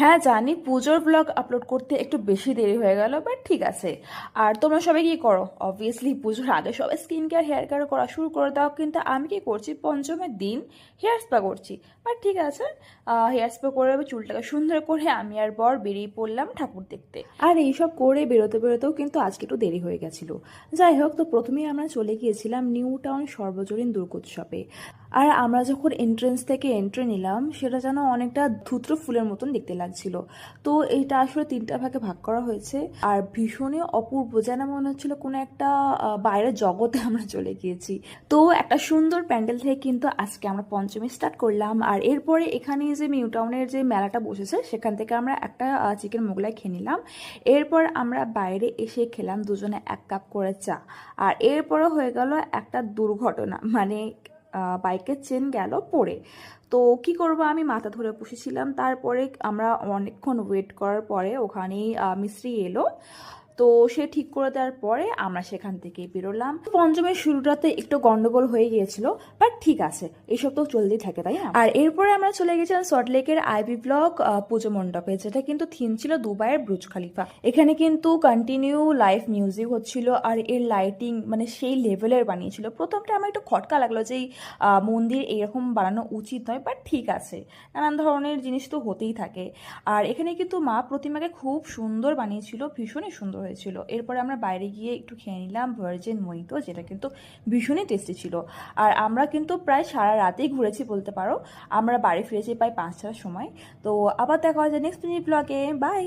হ্যাঁ জানি পুজোর ব্লগ আপলোড করতে একটু বেশি দেরি হয়ে গেল বাট ঠিক আছে। আর তোমরা সবাই কি করো? অবভিয়াসলি পুজোর আগে সবাই স্কিন কেয়ার হেয়ার কেয়ার করা শুরু করে দাও, কিন্তু আমি কি করছি? পঞ্চমের দিন হেয়ার স্পা করছি। বাট ঠিক আছে হেয়ার স্পা করে চুলটাকে সুন্দর করে আমি আর বর বেরিয়ে পড়লাম ঠাকুর দেখতে। আর এইসব করে বেরোতে বেরোতেও কিন্তু আজকে একটু দেরি হয়ে গেছিল। যাই হোক, তো প্রথমেই আমরা চলে গিয়েছিলাম নিউ টাউন সর্বজনীন দুর্গোৎসবে। আর আমরা যখন এন্ট্রেন্স থেকে এন্ট্রি নিলাম, সেটা যেন অনেকটা ধুত্র ফুলের মতন দেখতে লাগছিল। তো এইটা আসলে তিনটা ভাগে ভাগ করা হয়েছে। আর ভীষণই অপূর্ব যেন মনে হচ্ছিল কোনো একটা বাইরের জগতে আমরা চলে গিয়েছি। তো একটা সুন্দর প্যান্ডেল থেকে কিন্তু আজকে আমরা পঞ্চমী স্টার্ট করলাম। আর এরপরে এখানে যে নিউ টাউনের যে মেলাটা বসেছে, সেখান থেকে আমরা একটা চিকেন মোগলাই খেয়ে নিলাম। এরপর আমরা বাইরে এসে খেলাম দুজনে এক কাপ করে চা। আর এরপরও হয়ে গেল একটা দুর্ঘটনা। মানে বাইকের চেন গেল পরে তো কি করব? আমি মাথা ধরে বসেছিলাম। তারপরে আমরা অনেকক্ষণ ওয়েট করার পরে ওখানেই মিস্ত্রি এলো। তো সে ঠিক করে দেওয়ার পরে আমরা সেখান থেকে বেরোলাম। পঞ্চমের শুরুটাতে একটু গন্ডগোল হয়ে গিয়েছিল বাট ঠিক আছে এইসব তো চলতেই থাকে, তাই আর এরপরে আমরা চলে গেছিলাম সল্টলেকের আইবি ব্লক পুজো মণ্ডপে, যেটা কিন্তু থিম ছিল দুবাইয়ের ব্রুজ খালিফা এখানে কিন্তু কন্টিনিউ লাইভ মিউজিক হচ্ছিল আর এর লাইটিং মানে সেই লেভেলের বানিয়েছিল। প্রথমটা আমার একটু খটকা লাগল যে মন্দির এরকম বানানো উচিত নয় বাট ঠিক আছে, নানান ধরনের জিনিস তো হতেই থাকে। আর এখানে কিন্তু মা প্রতিমাকে খুব সুন্দর বানিয়েছিল, ভীষণই সুন্দর হয়েছিল। এরপরে আমরা বাইরে গিয়ে একটু খেয়ে নিলাম ভার্জিন মহিতো, যেটা কিন্তু ভীষণই টেস্টি ছিল। আর আমরা কিন্তু প্রায় সারা রাতেই ঘুরেছি বলতে পারো। আমরা বাড়ি ফিরেছি প্রায় পাঁচটার সময়। তো আবার দেখা হয় যে নেক্সট ব্লগে বাই